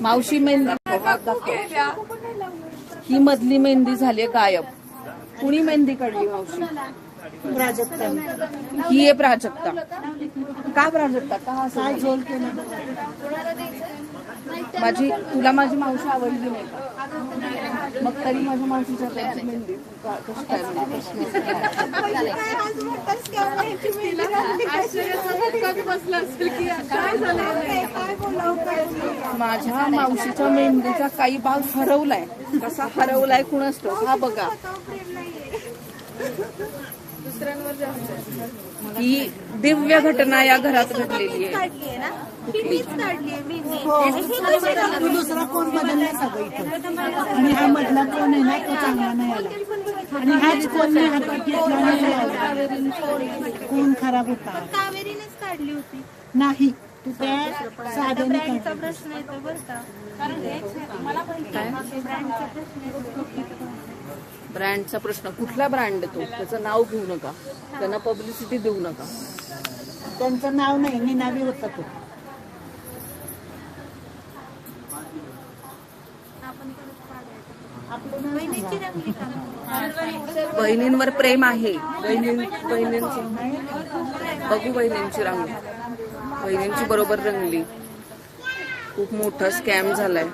मावशी मेहंदी. ही मधली मेहंदी झाली गायब. कुणी मेहंदी काढली मावशी? प्राजक्ता ही आहे प्राजक्ता. का प्राजक्ता? का असं? काय झालं? झोल केलं? माझी तुला माझी मावशी आवडली नाही का? मग तरी माझ्या मावशीच्या मेहंदी का- कशी काय म्हणजे कशी नाही? माझ्या मावशीच्या मेंदूचा काही भाग हरवलाय. कसा हरवलाय कुणाच तो हा बघा. ही दिव्य घटना या घरात घडलेली आहे. तू दुसरा कोण बदलला सगळं इथं? आणि हा मधला कोण आहे ना तो चांगला नाही आला. आणि हाच कोण नाही हातात घेतला नाही आला. कोण खराब होता? कावेरीनेच काढली होती. नाही. तू त्या. प्रश्न येतो बरं का. ब्रँडचा प्रश्न येतो. ब्रँडचा प्रश्न कुठला ब्रँड तो? त्याचं नाव घेऊ नका. त्यांना पब्लिसिटी देऊ नका. त्यांचं नाव नाही निनावी होता तो. रंगली बहिणींवर प्रेम आहे. बहिणी बहिणींची बघू बहिणींची रांग बहिणींची बरोबर रंगली. खूप मोठा स्कॅम झालाय.